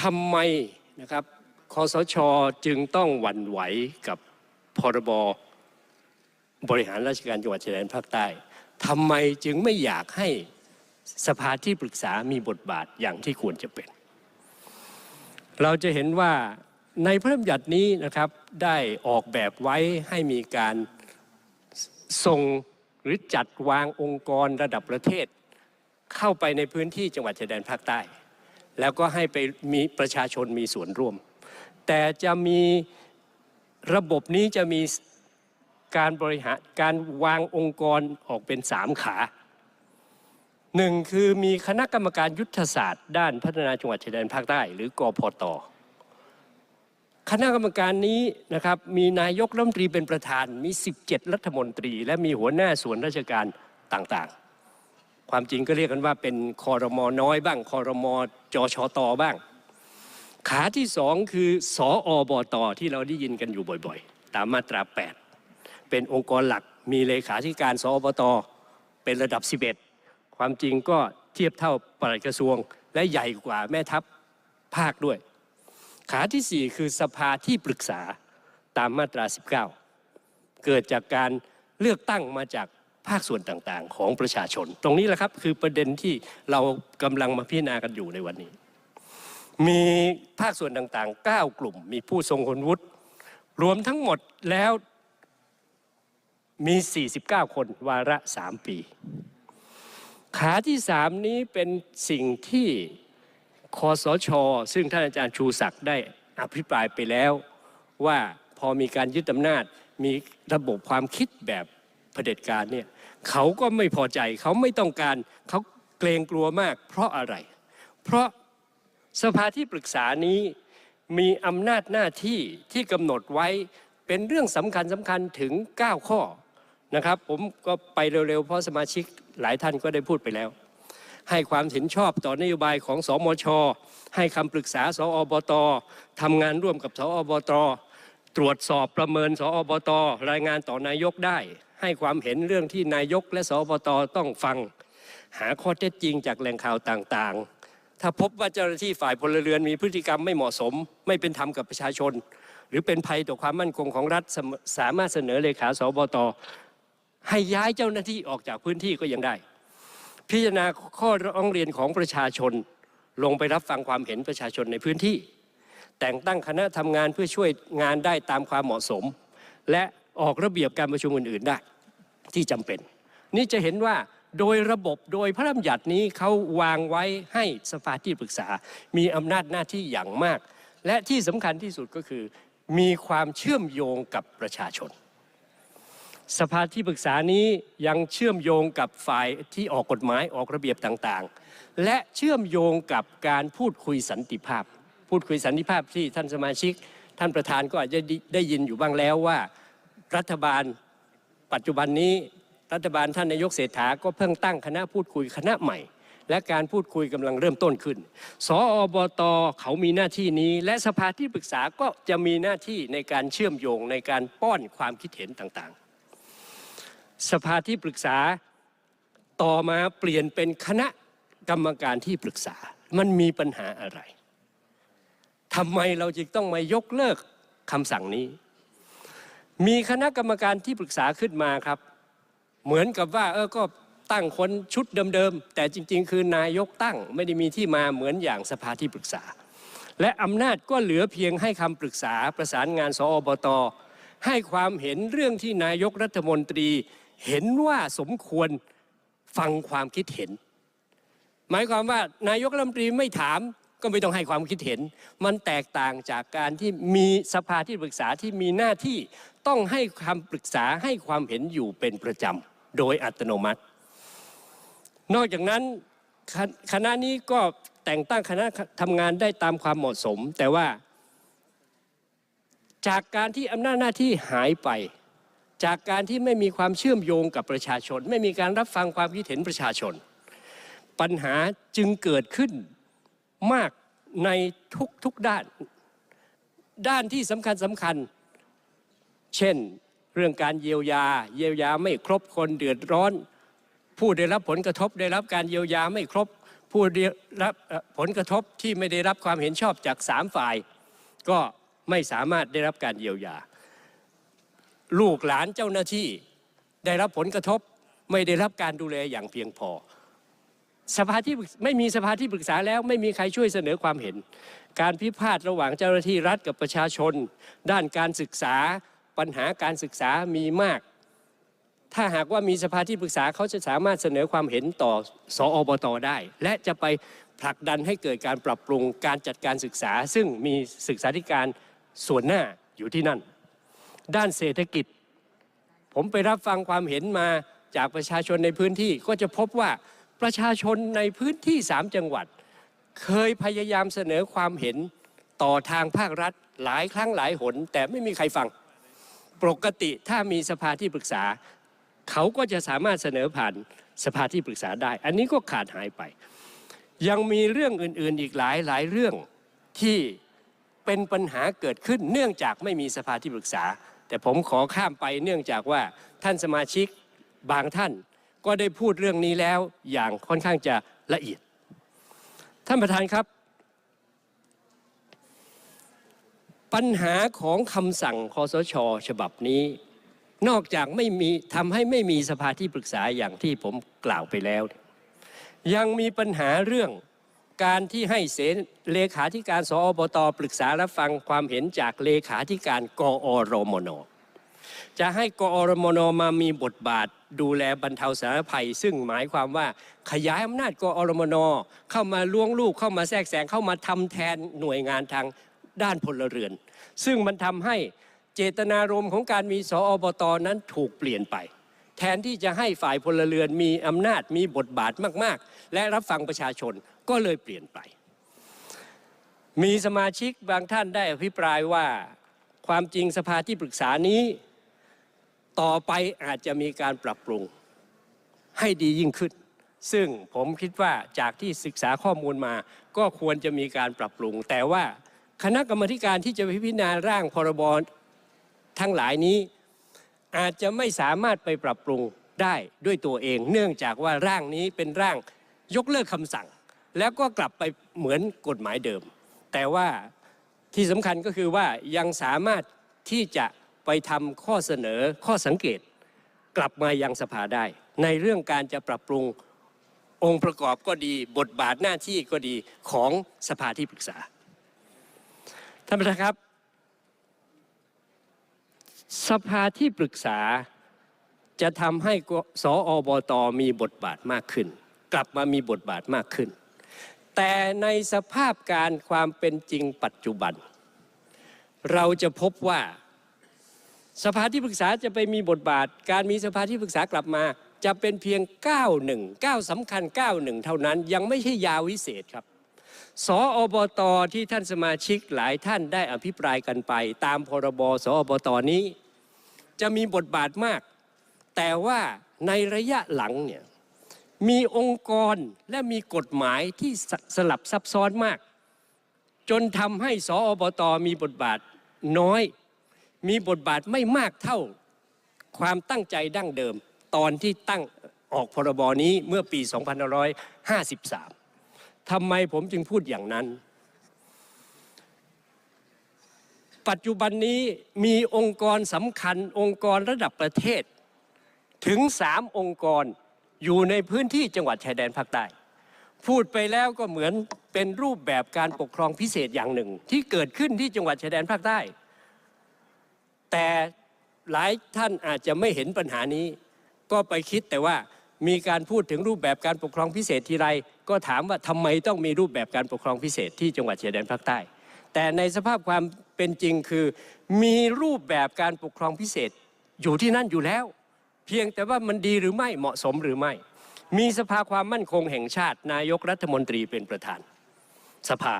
ทำไมนะครับคอสชจึงต้องหวั่นไหวกับพรบบริหารราชการจังหวัดชายแดนภาคใต้ทำไมจึงไม่อยากให้สภาที่ปรึกษามีบทบาทอย่างที่ควรจะเป็น เราจะเห็นว่าในพระราชบัญญัตินี้นะครับได้ออกแบบไว้ให้มีการส่งหรือจัดวางองค์กรระดับประเทศ เข้าไปในพื้นที่จังหวัดชายแดนภาคใต้ แล้วก็ให้ไปมีประชาชนมีส่วนร่วม แต่จะมีระบบนี้จะมีการบริหารการวางองค์กรออกเป็นสามขาหนึ่งคือมีคณะกรรมการยุทธศาสตร์ด้านพัฒนาจังหวัดชายแดนภาคใต้ หรือกพตคณะกรรมการนี้นะครับมีนายกรัฐมนตรีเป็นประธานมี 17 รัฐมนตรี และมีหัวหน้าส่วนราชการต่างๆ ความจริงก็เรียกกันว่าเป็นคอรมอน้อยบ้างคอรมอจชตบ้าง ขาที่สองคือสออบตที่เราได้ยินกันอยู่บ่อยๆ ตามมาตรา 8 เป็นองค์กรหลักมีเลขาธิการสอบตเป็นระดับ 11 ความจริงก็เทียบเท่าปลัดกระทรวง และใหญ่กว่าแม่ทัพภาคด้วย ขาที่ 4 คือสภาที่ปรึกษาตามมาตรา 19 เกิดจากการเลือกตั้งมาจาก ภาคส่วนต่างๆ ของประชาชน ตรงนี้แหละครับคือประเด็นที่เรากำลังมาพิจารณากันอยู่ในวันนี้ มีภาคส่วนต่างๆ 9 กลุ่ม มีผู้ทรงคุณวุฒิรวมทั้งหมดแล้วมี 49 คนวาระ 3 ปี ขาที่ 3 นี้เป็นสิ่งที่คอสช ซึ่งท่านอาจารย์ชูศักดิ์ได้อภิปรายไปแล้วว่าพอมีการยึดอำนาจมีระบบความคิดแบบ เผด็จการเนี่ยเขาก็ไม่พอใจเขาไม่ต้องการเขาเกรงกลัวมาก เพราะอะไร เพราะสภาที่ปรึกษานี้มีอำนาจหน้าที่ที่กำหนดไว้เป็นเรื่องสำคัญสำคัญถึง 9 ข้อนะครับ ผมก็ไปเร็วๆ เพราะสมาชิกหลายท่านก็ได้พูดไปแล้ว ให้ความเห็นชอบต่อนโยบายของสอมช ให้คำปรึกษาสออบตทำงานร่วมกับสออบต ตรวจสอบประเมินสออบต รายงานต่อนายกได้ ให้ความเห็นเรื่องที่นายกและสออบตต้องฟัง หาข้อเท็จจริงจากแหล่งข่าวต่างๆ ถ้าพบว่าเจ้าหน้าที่ฝ่ายพลเรือนมีพฤติกรรมไม่เหมาะสม ไม่เป็นธรรมกับประชาชน หรือเป็นภัยต่อความมั่นคงของรัฐสสามารถเสนอเลขาสบตให้ย้ายเจ้าหน้าที่ออกจากพื้นที่ก็ยังได้ พิจารณาข้อร้องเรียนของประชาชน ลงไปรับฟังความเห็นประชาชนในพื้นที่ แต่งตั้งคณะทำงานเพื่อช่วยงานได้ตามความเหมาะสม และออกระเบียบการประชุมอื่นๆได้ ที่จำเป็น นี่จะเห็นว่าโดยระบบโดยพระราชบัญญัตินี้เขาวางไว้ให้สภาที่ปรึกษา มีอำนาจหน้าที่อย่างมาก และที่สำคัญที่สุดก็คือ มีความเชื่อมโยงกับประชาชน สภาที่ปรึกษานี้ยังเชื่อมโยงกับฝ่ายที่ออกกฎหมายออกระเบียบต่างๆ และเชื่อมโยงกับการพูดคุยสันติภาพ พูดคุยสันติภาพที่ท่านสมาชิก ท่านประธานก็อาจจะได้ยินอยู่บ้างแล้วว่า รัฐบาล ปัจจุบันนี้รัฐบาลท่านนายกเศรษฐาก็เพิ่งตั้งคณะพูดคุยคณะใหม่ และการพูดคุยกำลังเริ่มต้นขึ้น สอบตเขามีหน้าที่นี้ และสภาที่ปรึกษาก็จะมีหน้าที่ในการเชื่อมโยงในการป้อนความคิดเห็นต่างๆ สภาที่ปรึกษาต่อมาเปลี่ยนเป็นคณะกรรมการที่ปรึกษา มันมีปัญหาอะไรทำไมเราจึงต้องมายกเลิกคำสั่งนี้ มีคณะกรรมการที่ปรึกษาขึ้นมาครับ เหมือนกับว่า เออก็ตั้งคนชุดเดิมๆ แต่จริง ๆ คือนายกตั้งไม่ได้มีที่มาเหมือนอย่างสภาที่ปรึกษา และอำนาจก็เหลือเพียงให้คำปรึกษาประสานงานสอบต ให้ความเห็นเรื่องที่นายกรัฐมนตรีเห็นว่าสมควรฟังความคิดเห็น หมายความว่านายกรัฐมนตรีไม่ถาม ก็ไม่ต้องให้ความคิดเห็น มันแตกต่างจากการที่มีสภาที่ปรึกษาที่มีหน้าที่ต้องให้คำปรึกษาให้ความเห็นอยู่เป็นประจำโดยอัตโนมัติ นอกจากนั้นคคณะนี้ก็แต่งตั้งคณะทำงานได้ตามความเหมาะสม แต่ว่า จากการที่อำนาจหน้าที่หายไป จากการที่ไม่มีความเชื่อมโยงกับประชาชน ไม่มีการรับฟังความคิดเห็นประชาชน ปัญหาจึงเกิดขึ้น มากในทุกทุกด้าน ด้านที่สำคัญสำคัญ เช่น เรื่องการเยียวยา เยียวยาไม่ครบคนเดือดร้อน ผู้ได้รับผลกระทบได้รับการเยียวยาไม่ครบ ผู้ได้รับผลกระทบที่ไม่ได้รับความเห็นชอบจากสามฝ่าย ก็ไม่สามารถได้รับการเยียวยา ลูกหลานเจ้าหน้าที่ได้รับผลกระทบไม่ได้รับการดูแลอย่างเพียงพอ สภาที่ไม่มีสภาที่ปรึกษาแล้วไม่มีใครช่วยเสนอความเห็น การพิพาทระหว่างเจ้าหน้าที่รัฐกับประชาชน ด้านการศึกษาปัญหาการศึกษามีมาก ถ้าหากว่ามีสภาที่ปรึกษาเขาจะสามารถเสนอความเห็นต่อสออบตได้ และจะไปผลักดันให้เกิดการปรับปรุงการจัดการศึกษา ซึ่งมีศึกษาธิการส่วนหน้าอยู่ที่นั่น ด้านเศรษฐกิจ ผมไปรับฟังความเห็นมาจากประชาชนในพื้นที่ก็จะพบว่า ประชาชนในพื้นที่สามจังหวัด เคยพยายามเสนอความเห็นต่อทางภาครัฐหลายครั้งหลายหน แต่ไม่มีใครฟัง ปกติถ้ามีสภาที่ปรึกษา เขาก็จะสามารถเสนอผ่านสภาที่ปรึกษาได้ อันนี้ก็ขาดหายไป ยังมีเรื่องอื่น ๆ อีกหลายหลายเรื่องที่เป็นปัญหาเกิดขึ้นเนื่องจากไม่มีสภาที่ปรึกษา แต่ผมขอข้ามไปเนื่องจากว่าท่านสมาชิกบางท่าน ก็ได้พูดเรื่องนี้แล้วอย่างค่อนข้างจะละเอียด ท่านประธานครับ ปัญหาของคำสั่งคอสช ฉบับนี้ นอกจากไม่มีทำให้ไม่มีสภาที่ปรึกษาอย่างที่ผมกล่าวไปแล้ว ยังมีปัญหาเรื่องการที่ให้เสนเลขาธิการสอบตปรึกษารับฟังความเห็นจากเลขาธิการกอรมน จะให้กอรมนมามีบทบาท ดูแลบรรเทาสาธารณภัย ซึ่งหมายความว่าขยายอำนาจกอรมนเข้ามาล่วงลูกเข้ามาแทรกแซงเข้ามาทำแทนหน่วยงานทางด้านพลเรือน ซึ่งมันทำให้เจตนารมณ์ของการมีสอบตนั้นถูกเปลี่ยนไป แทนที่จะให้ฝ่ายพลเรือนมีอำนาจมีบทบาทมาก ๆ และรับฟังประชาชนก็เลยเปลี่ยนไป มีสมาชิกบางท่านได้อภิปรายว่าความจริงสภาที่ปรึกษานี้ ต่อไปอาจจะมีการปรับปรุงให้ดียิ่งขึ้น ซึ่งผมคิดว่าจากที่ศึกษาข้อมูลมา ก็ควรจะมีการปรับปรุง แต่ว่าคณะกรรมการที่จะพิจารณาร่างพรบทั้งหลายนี้ อาจจะไม่สามารถไปปรับปรุงได้ด้วยตัวเอง เนื่องจากว่าร่างนี้เป็นร่างยกเลิกคำสั่ง แล้วก็กลับไปเหมือนกฎหมายเดิม แต่ว่าที่สำคัญก็คือว่ายังสามารถที่จะ ไปทำข้อเสนอข้อสังเกตกลับมายังสภาได้ ในเรื่องการจะปรับปรุงองค์ประกอบก็ดีบทบาทหน้าที่ก็ดีของสภาที่ปรึกษาท่านประธานครับ สภาที่ปรึกษาจะทำให้สออบตมีบทบาทมากขึ้น กลับมามีบทบาทมากขึ้น แต่ในสภาพการความเป็นจริงปัจจุบัน เราจะพบว่า สภาที่ปรึกษาจะไปมีบทบาท การมีสภาที่ปรึกษากลับมา จะเป็นเพียง 9 1 9สำคัญ 9 1 เท่านั้น ยังไม่ใช่ยาวิเศษครับสออบตที่ท่านสมาชิกหลายท่านได้อภิปรายกันไป ตามพรบสออบตนี้ จะมีบทบาทมาก แต่ว่าในระยะหลังเนี่ยมีองค์กรและมีกฎหมายที่สสลับซับซ้อนมาก จนทำให้สออบตมีบทบาทน้อย มีบทบาทไม่มากเท่าความตั้งใจดั้งเดิม ตอนที่ตั้งออกพรบนี้เมื่อปี 2553 ทำไมผมจึงพูดอย่างนั้น ปัจจุบันนี้มีองค์กรสำคัญองค์กรระดับประเทศ ถึงสามองค์กรอยู่ในพื้นที่จังหวัดชายแดนภาคใต้ พูดไปแล้วก็เหมือนเป็นรูปแบบการปกครองพิเศษอย่างหนึ่ง ที่เกิดขึ้นที่จังหวัดชายแดนภาคใต้ แต่หลายท่านอาจจะไม่เห็นปัญหานี้ ก็ไปคิดแต่ว่ามีการพูดถึงรูปแบบการปกครองพิเศษทีไร ก็ถามว่าทำไมต้องมีรูปแบบการปกครองพิเศษที่จังหวัดชายแดนภาคใต้ แต่ในสภาพความเป็นจริงคือ มีรูปแบบการปกครองพิเศษอยู่ที่นั่นอยู่แล้ว เพียงแต่ว่ามันดีหรือไม่เหมาะสมหรือไม่ มีสภาความมั่นคงแห่งชาติ นายกรัฐมนตรีเป็นประธาน สภา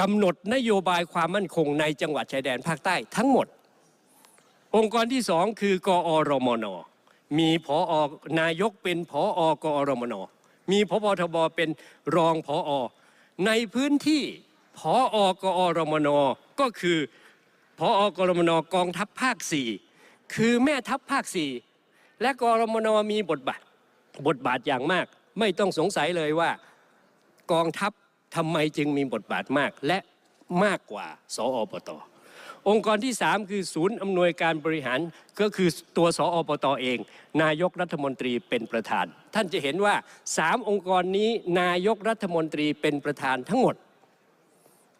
กำหนดนโยบายความมั่นคงในจังหวัดชายแดนภาคใต้ทั้งหมด องค์กรที่สองคือกอรมน มีผออนายกเป็นผออกอรมน มีพบทบเป็นรองผอ ในพื้นที่ผออกอรมนก็คือผอกรมนกองทัพภาคสี่คือแม่ทัพภาคสี่และกรมนมีบทบาท บทบาทอย่างมาก ไม่ต้องสงสัยเลยว่า กองทัพ ทำไมจึงมีบทบาทมากและมากกว่า สอปตองค์กรที่ 3 คือศูนย์อำนวยการบริหารก็คือตัวสอปตเอง นายกรัฐมนตรีเป็นประธาน ท่านจะเห็นว่า 3 องค์กรนี้นายกรัฐมนตรีเป็นประธานทั้งหมด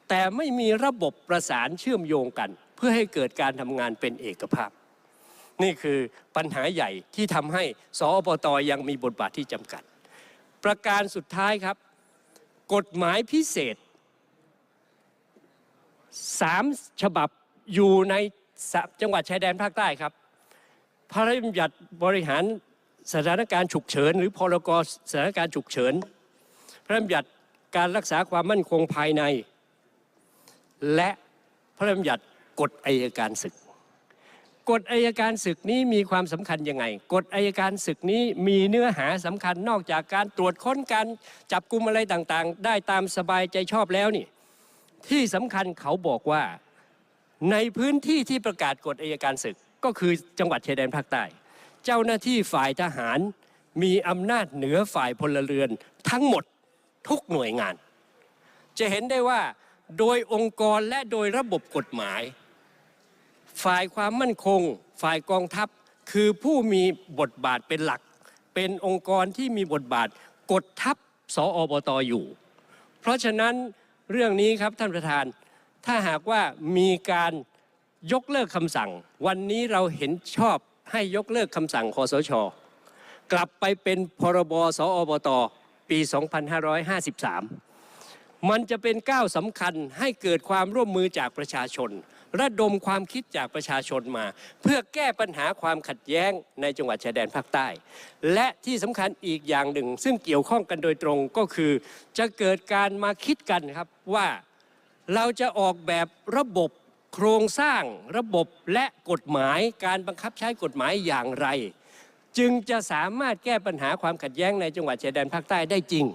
แต่ไม่มีระบบประสานเชื่อมโยงกัน เพื่อให้เกิดการทำงานเป็นเอกภาพ นี่คือปัญหาใหญ่ที่ทำให้สอปตยังมีบทบาทที่จำกัด ประการสุดท้ายครับ กฎหมายพิเศษสามฉบับอยู่ในจังหวัดชายแดนภาคใต้ครับ พระราชบัญญัติบริหารสถานการณ์ฉุกเฉิน หรือพรกสถานการณ์ฉุกเฉิน พระราชบัญญัติการรักษาความมั่นคงภายใน และพระราชบัญญัติกฎอัยการศึก กฎอัยการศึกนี้มีความสำคัญยังไงกฎอัยการศึกนี้มีเนื้อหาสำคัญนอกจากการตรวจค้นการจับกลุ่มอะไรต่างๆ ได้ตามสบายใจชอบแล้วนี่ที่สำคัญเขาบอกว่าในพื้นที่ที่ประกาศกฎอัยการศึกก็คือจังหวัดชายแดนภาคใต้ เจ้าหน้าที่ฝ่ายทหารมีอำนาจเหนือฝ่ายพลเรือนทั้งหมดทุกหน่วยงาน จะเห็นได้ว่าโดยองค์กรและโดยระบบกฎหมาย ฝ่ายความมั่นคง ฝ่ายกองทัพ คือผู้มีบทบาทเป็นหลัก เป็นองค์กรที่มีบทบาทกดทัพสออบตอยู่ เพราะฉะนั้นเรื่องนี้ครับท่านประธาน ถ้าหากว่ามีการยกเลิกคำสั่ง วันนี้เราเห็นชอบให้ยกเลิกคำสั่งคอสช กลับไปเป็นพรบสออบตปี 2553 มันจะเป็นก้าวสำคัญให้เกิดความร่วมมือจากประชาชน ระดมความคิดจากประชาชนมา เพื่อแก้ปัญหาความขัดแย้งในจังหวัดชายแดนภาคใต้ และที่สำคัญอีกอย่างหนึ่ง ซึ่งเกี่ยวข้องกันโดยตรงก็คือ จะเกิดการมาคิดกันครับว่าเราจะออกแบบระบบโครงสร้างระบบและกฎหมายการบังคับใช้กฎหมายอย่างไร จึงจะสามารถแก้ปัญหาความขัดแย้งในจังหวัดชายแดนภาคใต้ได้จริง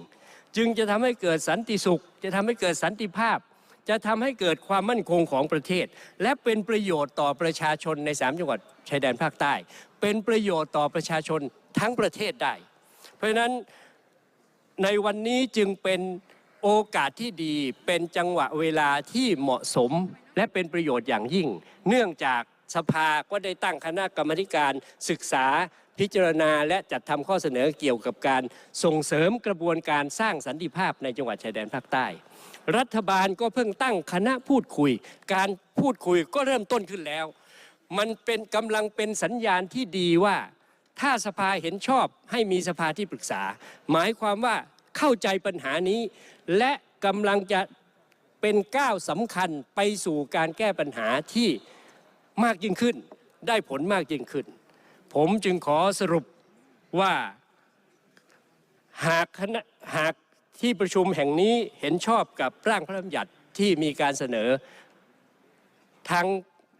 จึงจะทำให้เกิดสันติสุข จะทำให้เกิดสันติภาพ จะทำให้เกิดความมั่นคงของประเทศ และเป็นประโยชน์ต่อประชาชนใน 3 จังหวัดชายแดนภาคใต้ เป็นประโยชน์ต่อประชาชนทั้งประเทศได้ เพราะฉะนั้นในวันนี้จึงเป็นโอกาสที่ดีเป็นจังหวะเวลาที่เหมาะสมและเป็นประโยชน์อย่างยิ่ง เนื่องจากสภาก็ได้ตั้งคณะกรรมการศึกษา พิจารณาและจัดทำข้อเสนอเกี่ยวกับการส่งเสริมกระบวนการสร้างสันติภาพในจังหวัดชายแดนภาคใต้ รัฐบาลก็เพิ่งตั้งคณะพูดคุย การพูดคุยก็เริ่มต้นขึ้นแล้ว มันเป็นกำลังเป็นสัญญาณที่ดีว่า ถ้าสภาเห็นชอบให้มีสภาที่ปรึกษา หมายความว่าเข้าใจปัญหานี้ และกำลังจะเป็นก้าวสำคัญไปสู่การแก้ปัญหาที่มากยิ่งขึ้น ได้ผลมากยิ่งขึ้น ผมจึงขอสรุปว่าหากคณะหากที่ประชุมแห่งนี้เห็นชอบกับร่างพระราชบัญญัติที่มีการเสนอ ทั้ง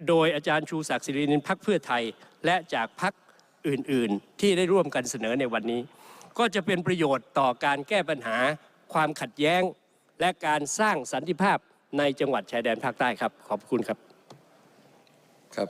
โดยอาจารย์ชูศักดิ์สิรินินพักเพื่อไทย และจากพักอื่นๆ ที่ได้ร่วมกันเสนอในวันนี้ ก็จะเป็นประโยชน์ต่อการแก้ปัญหาความขัดแย้ง และการสร้างสันติภาพในจังหวัดชายแดนภาคใต้ครับ ขอบคุณครับครับ